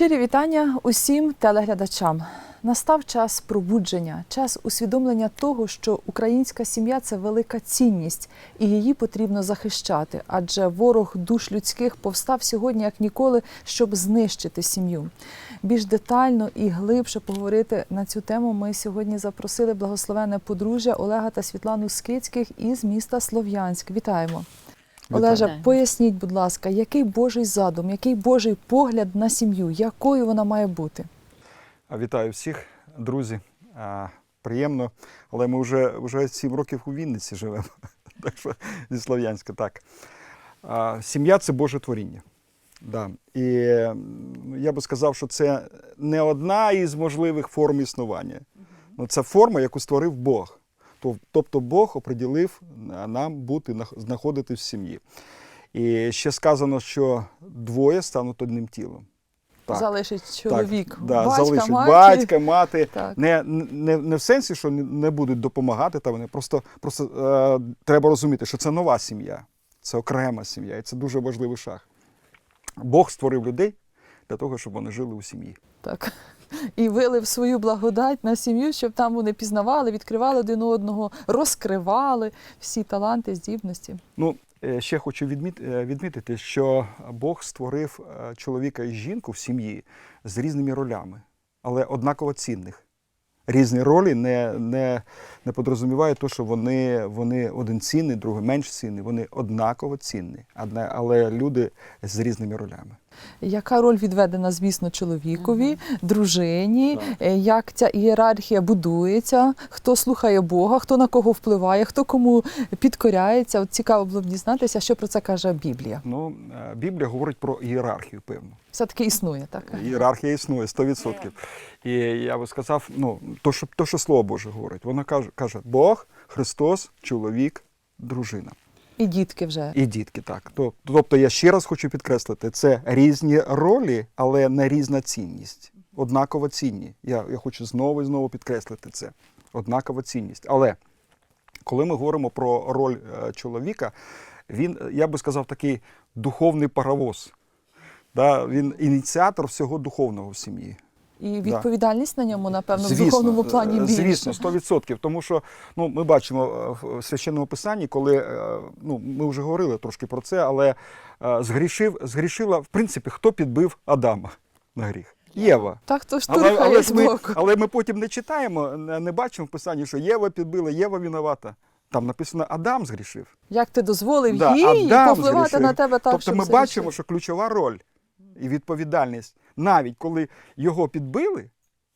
Щирі вітання усім телеглядачам. Настав час пробудження, час усвідомлення того, що українська сім'я це велика цінність, і її потрібно захищати. Адже ворог душ людських повстав сьогодні як ніколи, щоб знищити сім'ю. Більш детально і глибше поговорити на цю тему. Ми сьогодні запросили благословенне подружжя Олега та Світлану Скицьких із міста Слов'янськ. Вітаємо. Олеже, Вітаю. поясніть, будь ласка, який Божий задум, який Божий погляд на сім'ю, якою вона має бути? Вітаю всіх, друзі. Приємно, але ми вже, вже 7 років у Вінниці живемо. Так що зі Слов'янська, так. Сім'я це Боже творіння. Да. І я би сказав, що це не одна із можливих форм існування. Ну, це форма, яку створив Бог. Тоб- Тобто Бог оприділив нам бути, нах- знаходитись в сім'ї. І ще сказано, що двоє стануть одним тілом. Так. Залишить чоловік, Так, да, батька, залишить матір. батька, мати. Так. Не, не, не в сенсі, що не, не будуть допомагати, та вони просто, просто е, треба розуміти, що це нова сім'я, це окрема сім'я, і це дуже важливий шаг. Бог створив людей для того, щоб вони жили у сім'ї. Так. І вилив свою благодать на сім'ю, щоб там вони пізнавали, відкривали один одного, розкривали всі таланти, здібності. Ну, е, ще хочу е, відмітити, що Бог створив е, чоловіка і жінку в сім'ї з різними ролями, але однаково цінних. Різні ролі не, не, не подрозуміває те, що вони, вони один цінний, другий менш цінний. Вони однаково цінні, але люди з різними ролями. Яка роль відведена, звісно, чоловікові, дружині, е, як ця ієрархія будується, хто слухає Бога, хто на кого впливає, хто кому підкоряється. От цікаво було б дізнатися, що про це каже Біблія. Ну, е, Біблія говорить про ієрархію, певно. Все-таки існує, так? Ієрархія існує 100%. І я би сказав, ну, то, що, то, що Слово Боже говорить, воно каже, каже Бог, Христос, чоловік, дружина. І дітки вже. І дітки, так. Тобто я ще раз хочу підкреслити, це різні ролі, але не різна цінність. Однаково цінні. Я, я хочу знову і знову підкреслити це. Однакова цінність. Але коли ми говоримо про роль е, чоловіка, він, е, я би сказав, такий духовний паровоз. Да? Він ініціатор всього духовного в сім'ї. І відповідальність на ньому, напевно, в духовному плані е, більше. Звісно, 100%. Тому що ну, ми бачимо е, в священному писанні, коли е, ну, ми вже говорили трошки про це, але згрішив, згрішила, в принципі, хто підбив Адама на гріх? Єва. Так, хто Але, але, ж ми, але ми потім не читаємо, не, бачимо в писанні, що Єва підбила, Єва винувата. Там написано Адам згрішив. Як ти дозволив Да, їй Адам повпливати згрішив. на тебе так, тобто щоб ми все бачимо, що ключова роль і відповідальність, навіть коли його підбили,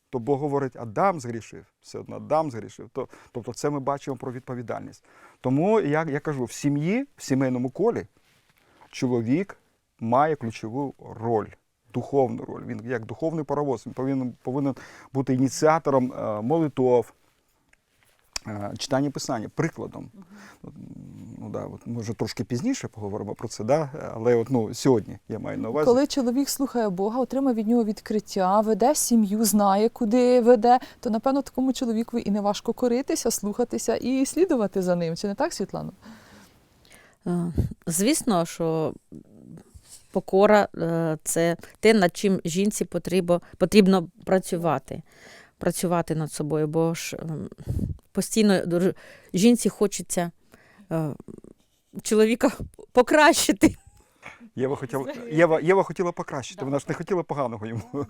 то Бог говорить, Адам згрішив, все одно Адам згрішив. То, тобто це ми бачимо про відповідальність. Тому я, я кажу, в сім'ї, в сімейному колі чоловік має ключову роль. Духовну роль. Він як духовний паровоз, він повинен, повинен бути ініціатором е, молитов, читання писання, прикладом. Ну, да, от, може трошки пізніше поговоримо про це, да? але от, ну, сьогодні я маю на увазі. Коли чоловік слухає Бога, отримає від нього відкриття, веде сім'ю, знає, куди веде, то напевно такому чоловікові і не важко коритися, слухатися і слідувати за ним. Чи не так, Світлано? Е, Звісно, що покора е, це те, над чим жінці потрібно, потрібно працювати. Працювати над собою, бо ж ем, постійно жінці хочеться е, чоловіка покращити. Єва хотіла, Єва, Єва хотіла покращити, вона ж не хотіла поганого йому.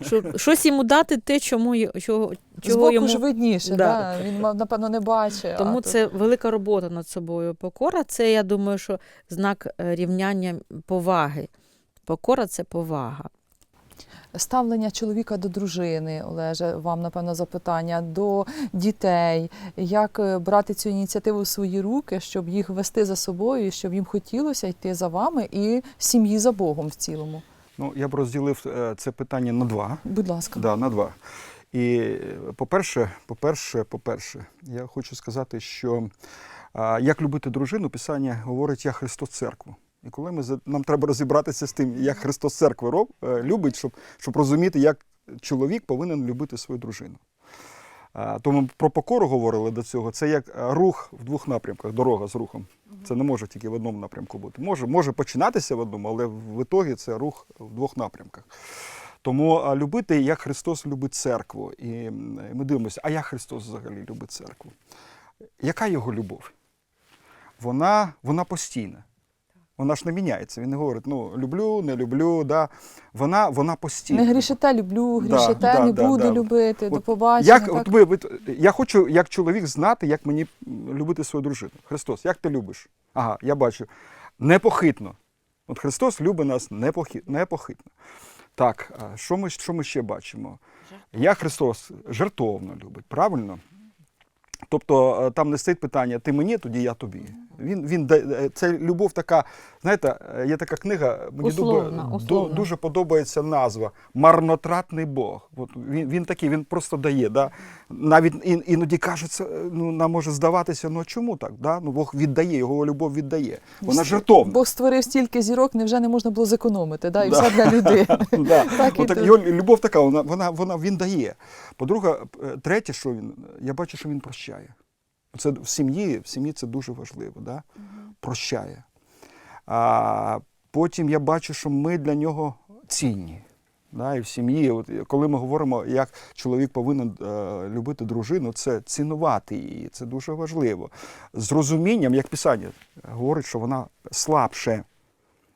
Що, щось йому дати те, чому чого, чого йому ж видніше, Да. да. він напевно не бачить. Тому а тут- це велика робота над собою. Покора це, я думаю, що знак е, рівняння поваги. Покора це повага. Ставлення чоловіка до дружини, Олеже, вам напевно запитання, до дітей, як е, брати цю ініціативу в свої руки, щоб їх вести за собою, щоб їм хотілося йти за вами і сім'ї за Богом в цілому. Ну, я б розділив е, це питання на два. Будь ласка. Да, на два. І, е, по-перше, по-перше, по-перше, я хочу сказати, що як любити дружину, Писання говорить я Христос церкву. І коли ми нам треба розібратися з тим, як Христос церкву роб, е, любить, щоб, щоб розуміти, як чоловік повинен любити свою дружину. А, Тому про покору говорили до цього. Це як е, рух в двох напрямках, дорога з рухом. Це не може тільки в одному напрямку бути. Може, може починатися в одному, але в ітогі це рух в двох напрямках. Тому любити, як Христос любить церкву. І ми дивимося, а як Христос взагалі любить церкву? Яка його любов? Вона, вона постійна. Вона ж не міняється. Він не говорить, ну люблю, не люблю. Да. Вона, вона постійна. Не грішите, люблю, Да, грішите, да, не да, буду да. любити, до побачення. Як, так? от ви, ви, я хочу, як чоловік, знати, як мені любити свою дружину. Христос, як ти любиш? Ага, я бачу. Непохитно. От Христос любить нас непохи- непохитно. Так, що ми, що ми ще бачимо? Як Христос жертовно любить, правильно? Тобто е, там не стоїть питання, ти мені, тоді я тобі. Він, він, е, це любов така, знаєте, е, є така книга, мені Условна, дубе- условна. ду- дуже подобається назва Марнотратний Бог. От він, він такий, він просто дає. Да? Навіть ін, іноді кажеться, е, ну, нам може здаватися, ну чому так? Да? Ну, Бог віддає, його любов віддає. Вона жертовна. Бог створив стільки зірок, невже не можна було зекономити, да? і Да. все для тут. його любов така, вона, вона, він дає. По-друге, третє, що він, я бачу, що він прощає. Це в сім'ї, в сім'ї це дуже важливо, да? прощає. А потім я бачу, що ми для нього цінні. Да? І в сім'ї, от, коли ми говоримо, як чоловік повинен е, любити дружину, це цінувати її, це дуже важливо. З розумінням, як Писання говорить, що вона слабше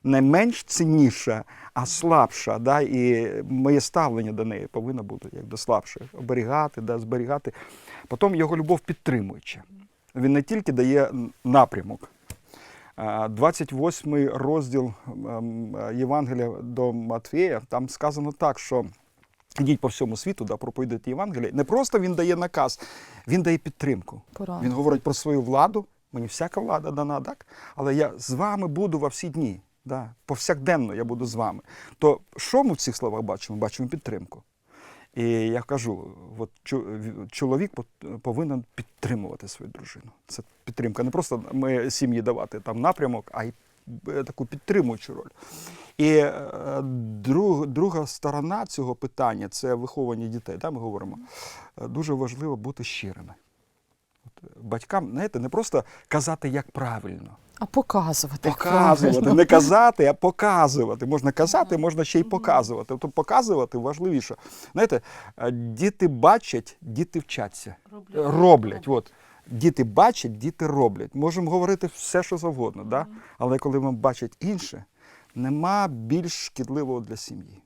не менш цінніша, а слабша. Да? І моє ставлення до неї повинно бути як до слабшої. Оберігати, да? зберігати. Потім його любов підтримуюча. Він не тільки дає напрямок. А, 28 розділ ем, Євангелія до Матвія, там сказано так, що йдіть по всьому світу, да, проповідуйте Євангеліє. Не просто він дає наказ, він дає підтримку. Пораду. Він говорить про свою владу. Мені всяка влада дана, так? Але я з вами буду во всі дні. Да? Повсякденно я буду з вами. То що ми в цих словах бачимо? Бачимо підтримку. І я кажу, от чоловік повинен підтримувати свою дружину. Це підтримка. Не просто ми сім'ї давати там напрямок, а й е, таку підтримуючу роль. І е, друг, друга сторона цього питання це виховання дітей. Да, ми говоримо. Е, Дуже важливо бути щирими. Батькам, знаєте, не просто казати, як правильно, А показувати. показувати, не казати, а показувати. Можна казати, можна ще й показувати. Тобто показувати важливіше. Знаєте, е, діти бачать, діти вчаться. Роблять. От. Діти бачать, діти роблять. Можемо говорити все, що завгодно, да? але коли вони бачать інше, нема більш шкідливого для сім'ї.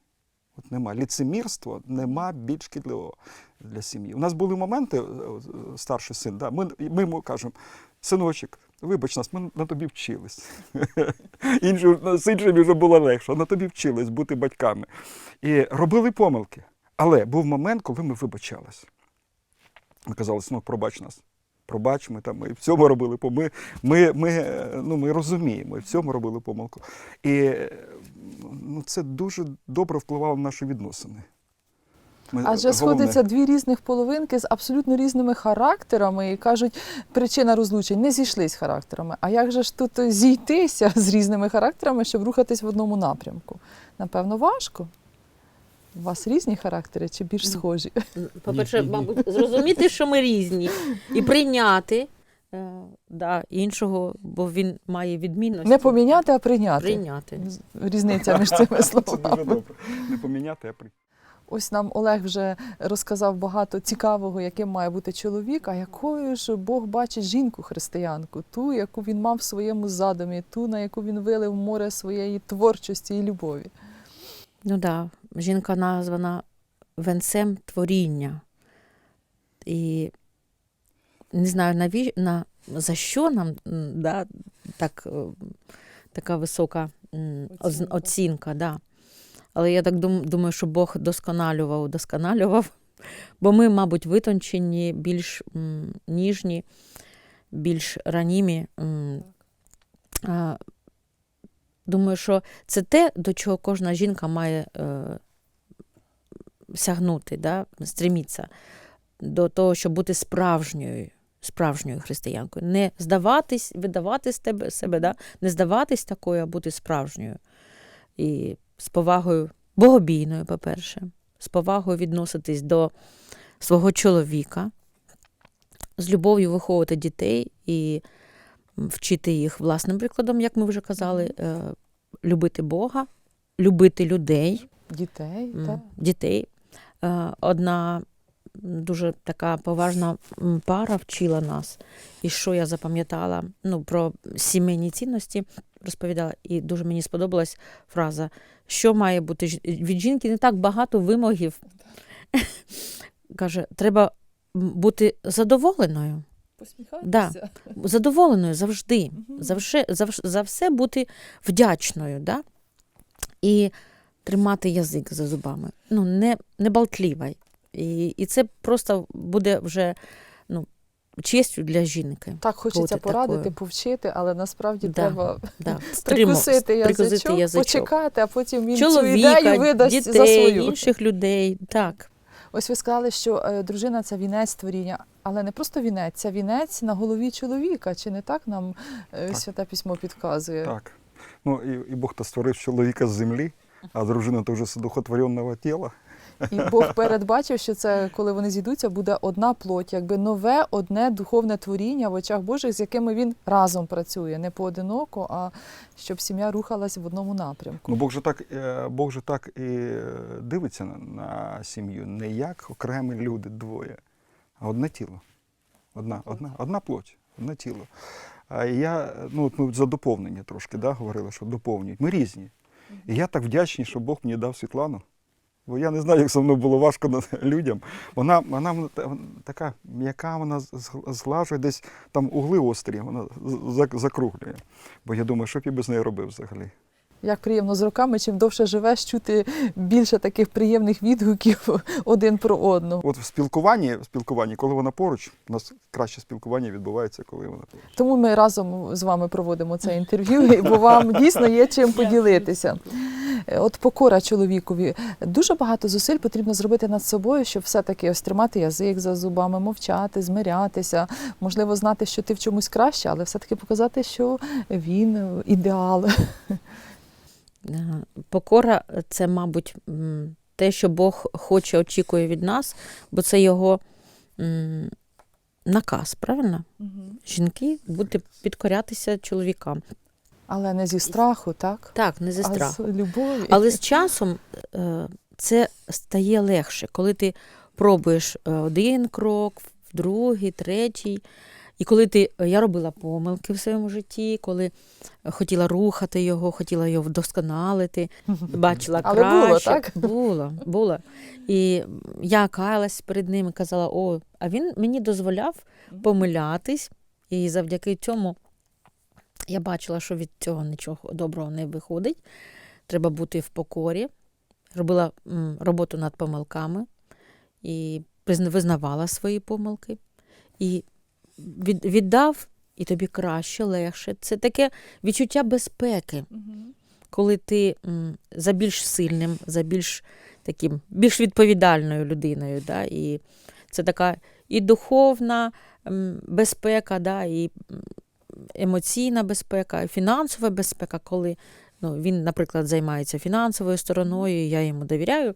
От нема. Ліцемірство нема більш шкідливого для сім'ї. У нас були моменти, е, е, старший син, да, ми, ми йому кажемо, синочок, вибач нас, ми на тобі вчились. З іншими вже було легше, на тобі вчились бути батьками. І робили помилки. Але був момент, коли ми вибачались. Ми казали, синок, пробач нас. Пробач, ми там ми в цьому робили помилку. Ми, ми, е, ну, ми розуміємо, і в цьому робили помилку. І ну, це дуже добре впливало на наші відносини. Ми- Адже головне- сходяться дві різних половинки з абсолютно різними характерами і кажуть, причина розлучень не зійшлись характерами. А як же ж тут зійтися з різними характерами, щоб рухатись в одному напрямку? Напевно, важко. У вас різні характери чи більш схожі? По-перше, мабуть, зрозуміти, що ми різні, і прийняти е, да, іншого, бо він має відмінності. Не поміняти, а прийняти. Прийняти. Різниця між цими Це дуже словами. добре. Не поміняти, а при. Ось нам Олег вже розказав багато цікавого, яким має бути чоловік, а якою ж Бог бачить жінку-християнку, ту, яку він мав в своєму задумі, ту, на яку він вилив море своєї творчості і любові. Ну так, да. жінка названа венцем творіння. І не знаю, наві... на... за що нам да, так, е, така висока Оцінка. оцінка. Да. Але я так дум... думаю, що Бог досконалював, досконалював, бо ми, мабуть, витончені, більш ніжні, більш ранімі. Думаю, що це те, до чого кожна жінка має е, сягнути, да? стремітися до того, щоб бути справжньою, справжньою християнкою. Не здаватись, видавати з тебе себе, да? не здаватись такою, а бути справжньою. І з повагою богобійною, по-перше, з повагою відноситись до свого чоловіка, з любов'ю виховувати дітей і вчити їх власним прикладом, як ми вже казали, е, любити Бога, любити людей, Дітей, так. дітей. Е, Одна дуже така поважна пара вчила нас. І що я запам'ятала ну, про сімейні цінності, розповідала, і дуже мені сподобалась фраза, що має бути від жінки не так багато вимогів. Каже, треба бути задоволеною. Посміхатися. Задоволеною завжди. Мгм. Завше, завж- за все бути вдячною. Да? І тримати язик за зубами. Ну, не, не болтлива. І, і це просто буде вже честю для жінки. Так хочеться порадити, такою. повчити, але насправді Да. треба Да. прикусити язичок, прикусити язичок. почекати, а потім він цю Чоловіка, ідею видасть дітей, за свою. інших людей. Так. Ось ви сказали, що е, дружина це вінець творіння, але не просто вінець, це вінець на голові чоловіка. Чи не так нам е, Так. святе письмо підказує? Так. Ну, і, і Бог то створив чоловіка з землі, а дружина то вже з духотворенного тіла. І Бог передбачив, що це, коли вони зійдуться, буде одна плоть, якби нове, одне духовне творіння в очах Божих, з якими він разом працює, не поодиноко, а щоб сім'я рухалась в одному напрямку. Ну, Бог же так, е, Бог же так і е, дивиться на, на сім'ю, не як окремі люди двоє, а одне тіло. Одна, одна, одна плоть, одне тіло. Я, ну, от ми за доповнення трошки да, говорили, що доповнюють. Ми різні. І я так вдячний, що Бог мені дав Світлану. Бо я не знаю, як со мною було важко людям. Вона, вона така м'яка, вона зглажує десь там угли острі, вона закруглює. Бо я думаю, що б я без неї робив взагалі. Як приємно з роками, чим довше живеш, чути більше таких приємних відгуків один про одного. От в спілкуванні, в спілкуванні, коли вона поруч, у нас краще спілкування відбувається, коли вона поруч. Тому ми разом з вами проводимо це інтерв'ю, бо вам дійсно є чим поділитися. Е, От покора чоловікові. Дуже багато зусиль потрібно зробити над собою, щоб все-таки ось тримати язик за зубами, мовчати, змирятися, можливо, знати, що ти в чомусь краще, але все-таки показати, що він е, ідеал. Е, Покора це, мабуть, те, що Бог хоче, очікує від нас, бо це його наказ, правильно? Жінки бути підкорятися чоловікам. Але не зі страху, так? Так, не зі А страху. з любові. Але з часом е, це стає легше, коли ти пробуєш е, один крок, другий, третій. І коли ти, я робила помилки в своєму житті, коли хотіла рухати його, хотіла його вдосконалити, бачила Але було, краще. так? Було, було. І я каялась перед ним і казала: о, а він мені дозволяв помилятись, і завдяки цьому я бачила, що від цього нічого доброго не виходить. Треба бути в покорі. Робила роботу над помилками і визнавала свої помилки. І віддав, і тобі краще, легше. Це таке відчуття безпеки, коли ти за більш сильним, за більш таким, більш відповідальною людиною. Да? І це така і духовна безпека, да? і емоційна безпека, і фінансова безпека, коли ну, він, наприклад, займається фінансовою стороною, я йому довіряю,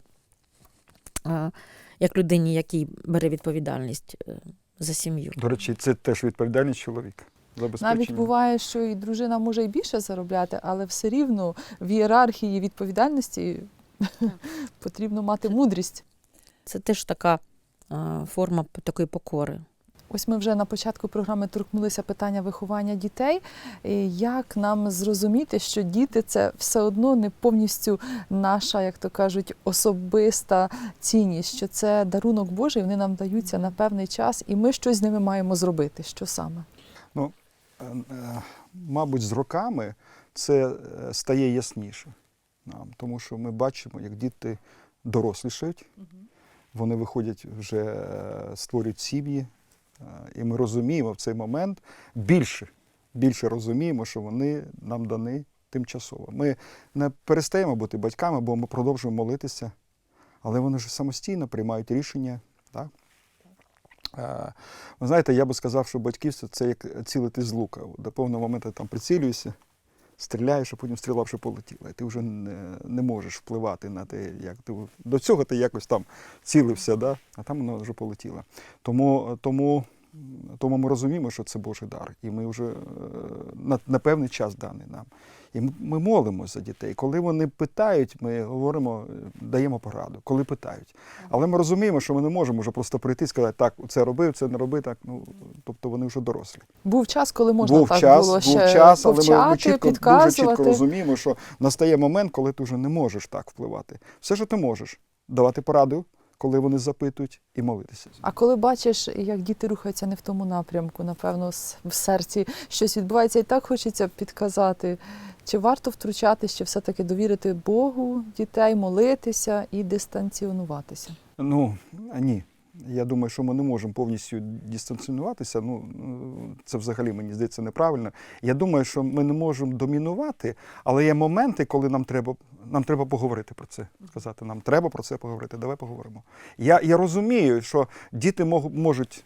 як людині, який бере відповідальність е, за сім'ю. До речі, це теж відповідальність чоловіка. Забезпечення. Навіть буває, що і дружина може і більше заробляти, але все рівно в ієрархії відповідальності потрібно мати мудрість. Це теж така форма такої покори. Ось ми вже на початку програми торкнулися питання виховання дітей. Як нам зрозуміти, що діти це все одно не повністю наша, як то кажуть, особиста цінність, що це дарунок Божий, вони нам даються на певний час, і ми щось з ними маємо зробити. Що саме? Ну, е, е, мабуть, з роками це е, стає ясніше нам, тому що ми бачимо, як діти дорослішають, вони виходять вже створюють сім'ї, і ми розуміємо в цей момент більше, більше розуміємо, що вони нам дані тимчасово. Ми не перестаємо бути батьками, бо ми продовжуємо молитися, але вони вже самостійно приймають рішення. Так? Е, Ви знаєте, я би сказав, що батьківство це як цілити з лука. До певного моменту там прицілюєшся, стріляєш, а потім стріла вже полетіла. І ти вже не, не можеш впливати на те, як ти до цього ти якось там цілився, да? а там воно вже полетіло. Тому, тому Тому ми розуміємо, що це Божий дар, і ми вже е, на, на певний час даний нам. І ми, ми молимося за дітей. Коли вони питають, ми говоримо, е, даємо пораду, коли питають. Але ми розуміємо, що ми не можемо вже просто прийти і сказати, так, це робив, це не роби, так. Ну, тобто вони вже дорослі. Був час, коли можна був так час, було був час, але повчати, ми чітко, дуже чітко розуміємо, що настає момент, коли ти вже не можеш так впливати. Все, що ти можеш, давати пораду, коли вони запитують, і молитися. А коли бачиш, як діти рухаються не в тому напрямку, напевно, в серці щось відбувається, і так хочеться підказати, чи варто втручатися, чи все-таки довірити Богу дітей, молитися і дистанціонуватися. Ну ні. Я думаю, що ми не можемо повністю дистанціонуватися. Ну це взагалі мені здається неправильно. Я думаю, що ми не можемо домінувати, але є моменти, коли нам треба, нам треба поговорити про це. Сказати, нам треба про це поговорити. Давай поговоримо. Я, я розумію, що діти можуть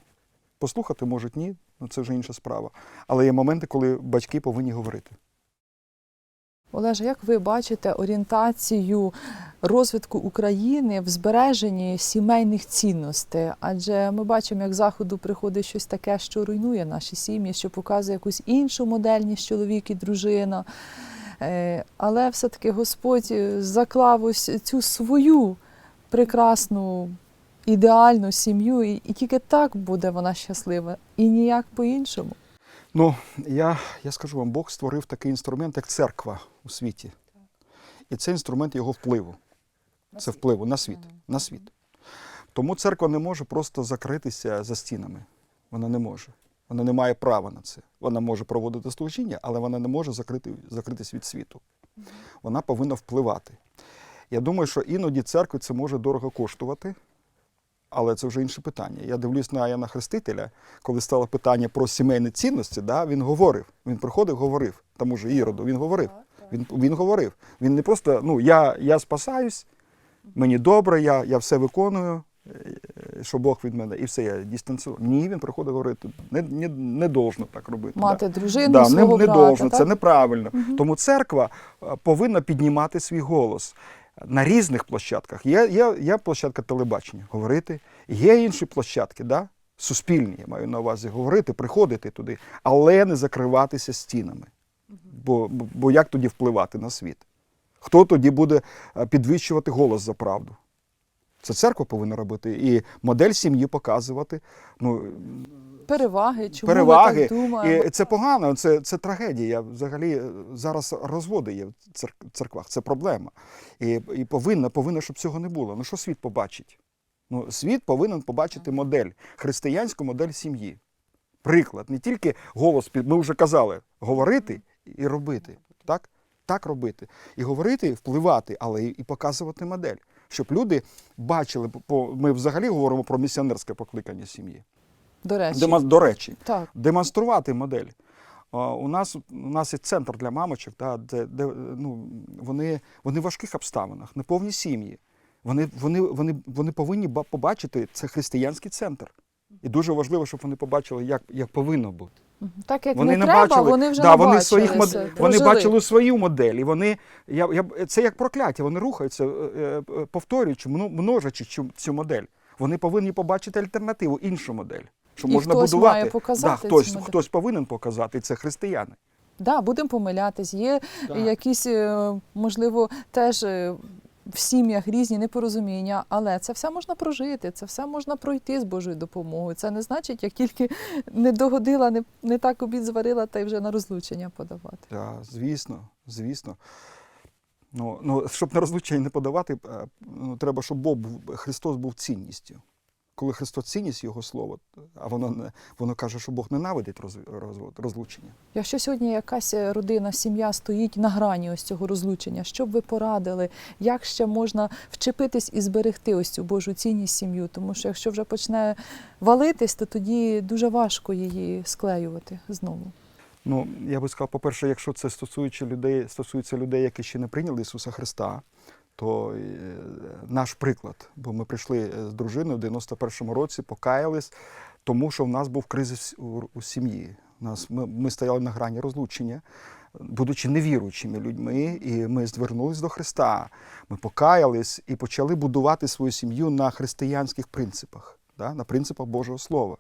послухати, можуть ні. Ну це вже інша справа. Але є моменти, коли батьки повинні говорити. Олеже, як ви бачите орієнтацію розвитку України в збереженні сімейних цінностей? Адже ми бачимо, як заходу приходить щось таке, що руйнує наші сім'ї, що показує якусь іншу модель, ніж чоловік і дружина. Е, Але все-таки Господь заклав ось цю свою прекрасну, ідеальну сім'ю, і тільки так буде вона щаслива, і ніяк по-іншому. Ну, я, я скажу вам, Бог створив такий інструмент, як церква у світі. І це інструмент його впливу. Це впливу на світ. На світ. Тому церква не може просто закритися за стінами. Вона не може. Вона не має права на це. Вона може проводити служіння, але вона не може закрити, закритись від світу. Вона повинна впливати. Я думаю, що іноді церкві це може дорого коштувати, але це вже інше питання. Я дивлюсь на Яна Хрестителя, коли стало питання про сімейні цінності, да, він говорив. Він приходив, говорив. Тому ж Іроду, він говорив. Він, він говорив. Він не просто, ну, я, я спасаюсь, мені добре, я, я все виконую, е, що Бог від мене, і все, я дистанцію. Ні, він приходить говорити, не, не, не должно так робити. да. Мати дружину, Да, свого не, не брата. должно, так? це неправильно. Тому церква е, повинна піднімати свій голос на різних площадках. Є, є, є площадка телебачення, говорити, є інші площадки, да? суспільні, я маю на увазі, говорити, приходити туди, але не закриватися стінами. Бо, бо, як тоді впливати на світ? Хто тоді буде е, підвищувати голос за правду? Це церква повинна робити і модель сім'ї показувати. Ну, Переваги, чому переваги. ми так думаємо? І це погано, це, це трагедія. Взагалі е, зараз розводи є в церквах, це проблема. І, і повинна, повинна, щоб цього не було. Ну що світ побачить? Ну, світ повинен побачити модель, християнську модель сім'ї. Приклад, не тільки голос, ми вже казали, говорити і робити. Так? Так робити. І говорити, і впливати, але і показувати модель. Щоб люди бачили, ми взагалі говоримо про місіонерське покликання сім'ї. До речі, Дема- До речі, так. демонструвати модель. У нас, у нас є центр для мамочок, да, де, де ну, вони, вони в важких обставинах, неповні сім'ї. Вони, вони, вони, вони повинні побачити це християнський центр. І дуже важливо, щоб вони побачили, як, як повинно бути. Так як Вони не, не треба, бачили, вони вже да, вони своїх мод... вони бачили свою модель. І вони, я, я, це як прокляття, вони рухаються, е, е, повторюючи, множачи цю модель. Вони повинні побачити альтернативу, іншу модель. Що І можна хтось будувати. має показати да, цю хтось, модель. хтось повинен показати, і це християни. Да, будемо помилятись. Є Так. якісь, е, можливо, теж е, в сім'ях різні непорозуміння, але це все можна прожити, це все можна пройти з Божою допомогою. Це не значить, як тільки не догодила, не, не так обід зварила, та й вже на розлучення подавати. Так, звісно, звісно. Ну, ну, щоб на розлучення не подавати, е, ну, треба, щоб Бог був, Христос був цінністю. Коли Христос цінність Його Слово, а воно, не- воно каже, що Бог ненавидить роз, розвод, розлучення. Якщо сьогодні якась е, родина, сім'я стоїть на грані ось цього розлучення, що б ви порадили, як ще можна вчепитись і зберегти ось цю Божу цінність сім'ю? Тому що якщо вже почне валитись, то тоді дуже важко її склеювати знову. Ну, я би сказав, по-перше, якщо це стосується людей, стосується людей, які ще не прийняли Ісуса Христа, то е, наш приклад, бо ми прийшли е, з дружиною в 91-му році, покаялись, тому що в нас був кризис у, сім'ї. У Нас, ми, ми стояли на грані розлучення, будучи невіруючими людьми, і ми звернулись до Христа. Ми покаялись і почали будувати свою сім'ю на християнських принципах, да, на принципах Божого Слова.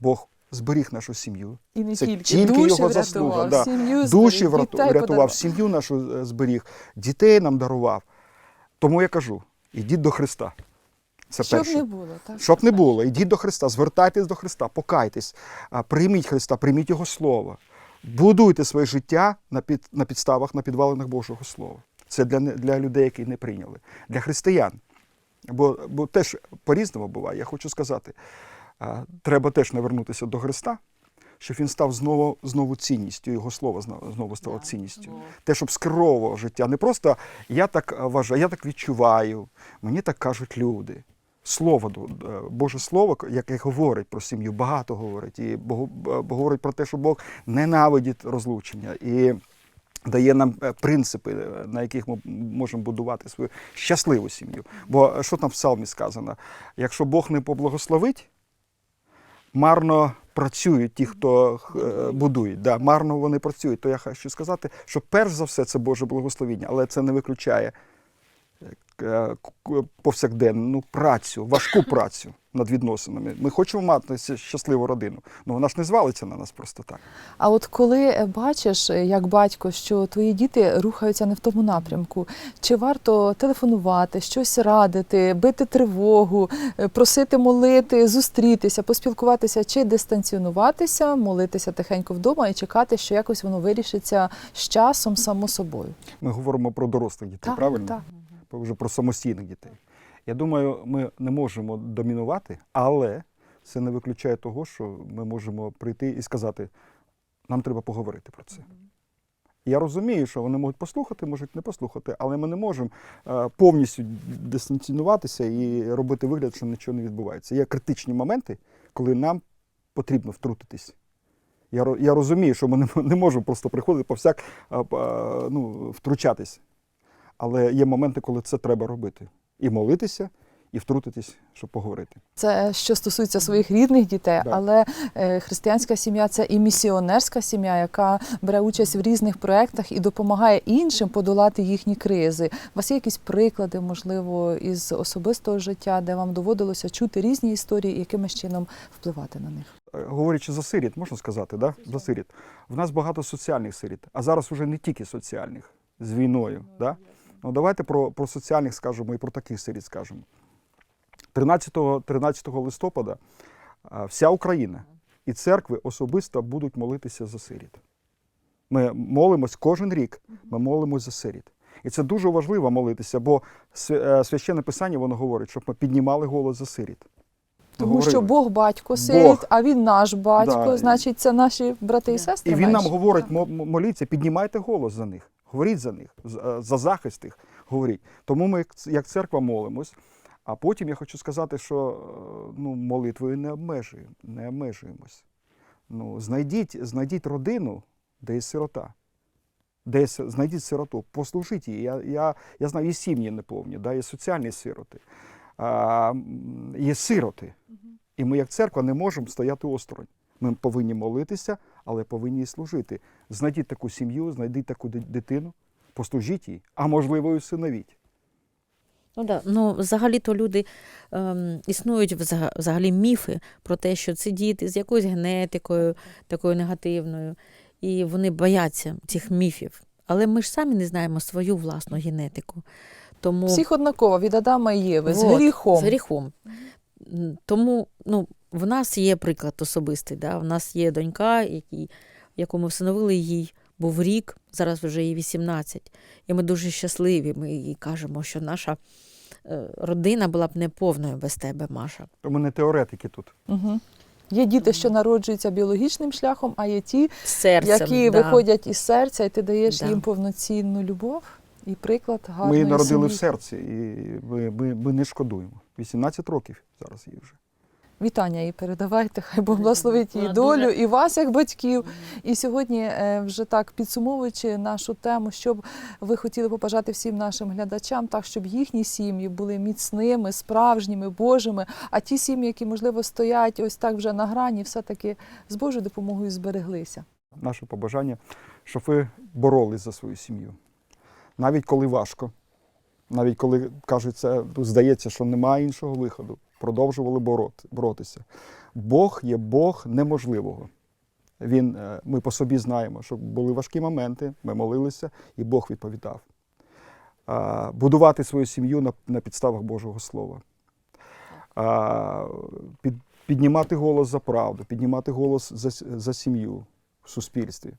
Бог зберіг нашу сім'ю. І не Це тільки, тільки душі його заслуга, да. сім'ю Душі врятував, сім'ю нашу е, зберіг, дітей нам дарував. Тому я кажу: ідіть до Христа. Це Щоб перше. не було, так? Щоб не було, ідіть до Христа, звертайтесь до Христа, покайтесь, прийміть Христа, прийміть Його Слово. Будуйте своє життя на, під, на підставах, на підвалинах Божого Слова. Це для, для людей, які не прийняли, для християн. Бо, бо теж по-різному буває. Я хочу сказати, треба теж навернутися до Христа, щоб він став знову, знову цінністю, його слово знову, стало цінністю. Те, щоб скеровував життя. Не просто я так вважаю, я так відчуваю, мені так кажуть люди. Слово, е, Боже Слово, яке говорить про сім'ю, багато говорить. І Бог говорить про те, що Бог ненавидить розлучення і дає нам е, принципи, е, на яких ми можемо будувати свою щасливу сім'ю. Бо е, що там в псалмі сказано? Якщо Бог не поблагословить, марно працюють ті, хто е, будують. Да, марно вони працюють. То я хочу сказати, що перш за все це Боже благословіння, але це не виключає повсякденну ну, працю, важку працю над відносинами. Ми хочемо мати щасливу родину, але вона ж не звалиться на нас просто так. А от коли е, бачиш, е, як батько, що твої діти рухаються не в тому напрямку, чи варто телефонувати, щось радити, бити тривогу, е, просити молити, зустрітися, поспілкуватися, чи дистанціонуватися, молитися тихенько вдома і чекати, що якось воно вирішиться з часом само собою? Ми говоримо про дорослих дітей, Так, правильно? так. Вже про самостійних дітей. Я думаю, ми не можемо домінувати, але це не виключає того, що ми можемо прийти і сказати, нам треба поговорити про це. Я розумію, що вони можуть послухати, можуть не послухати, але ми не можемо е, повністю дистанціонуватися і робити вигляд, що нічого не відбувається. Є критичні моменти, коли нам потрібно втрутитись. Я, я розумію, що ми не, можемо просто приходити повсяк ну, втручатись. Але є моменти, коли це треба робити. І молитися, і втрутитись, щоб поговорити. Це що стосується своїх рідних дітей, Да. але е, християнська сім'я це і місіонерська сім'я, яка бере участь в різних проєктах і допомагає іншим подолати їхні кризи. У вас є якісь приклади, можливо, із особистого життя, де вам доводилося чути різні історії і якимось чином впливати на них? Е, Говорячи за сиріт, можна сказати, да? за сиріт. В нас багато соціальних сиріт, а зараз вже не тільки соціальних з війною. Да? Ну, давайте про, про соціальних скажемо і про таких сиріт скажемо. 13, 13 листопада вся Україна і церкви особисто будуть молитися за сиріт. Ми молимось кожен рік, ми молимось за сиріт. І це дуже важливо молитися, бо е, священне писання воно говорить, щоб ми піднімали голос за сиріт. Тому Говорили. що Бог батько сиріт, а він наш батько, Да. значить, це наші брати і сестри. І він нам говорить, мо- мо- моліться, піднімайте голос за них, говоріть за них, е, за захист їх, говоріть. Тому ми, як церква, молимось. А потім я хочу сказати, що е, ну, молитвою не обмежуємо, не обмежуємось. Ну, знайдіть, знайдіть родину, де є сирота. Десь знайдіть сироту, послужіть їй. Я, я, я знаю, є сім'ї неповні, да, є соціальні сироти, а, є сироти. І ми, як церква, не можемо стояти осторонь. Ми повинні молитися, але повинні і служити. Знайдіть таку сім'ю, знайдіть таку дитину, послужіть їй, а можливо, і усиновіть. Ну, да. ну, взагалі-то люди ем, існують взагалі міфи про те, що це діти з якоюсь генетикою, такою негативною, і вони бояться цих міфів. Але ми ж самі не знаємо свою власну генетику. Тому Всіх однаково від Адама і Єви, з Вот, гріхом. З гріхом. Тому ну, в нас є приклад особистий. Да? В нас є донька, який, яку ми всиновили їй. Був рік, зараз вже їй 18. І ми дуже щасливі. Ми їй кажемо, що наша е, родина була б неповною без тебе, Маша. Ми не теоретики тут. Угу. Є діти, що народжуються біологічним шляхом, а є ті, Серцем, які да. виходять із серця, і ти даєш Да. їм повноцінну любов і приклад Ми її народили в серці, і ми, ми, ми не шкодуємо. 18 років зараз їй вже. Вітання їй передавайте, хай Бог благословить її долю і вас, як батьків. І сьогодні, е, вже так підсумовуючи нашу тему, що б ви хотіли побажати всім нашим глядачам, так щоб їхні сім'ї були міцними, справжніми, Божими, а ті сім'ї, які можливо стоять ось так вже на грані, все-таки з Божою допомогою збереглися. Наше побажання, щоб ви боролись за свою сім'ю. Навіть коли важко, навіть коли кажеться, здається, що немає іншого виходу. продовжували борот- боротися. Бог є Бог неможливого. Він, е, ми по собі знаємо, що були важкі моменти, ми молилися, і Бог відповідав. Будувати свою сім'ю на, підставах Божого Слова. Під, піднімати голос за правду, піднімати голос за сім'ю в суспільстві.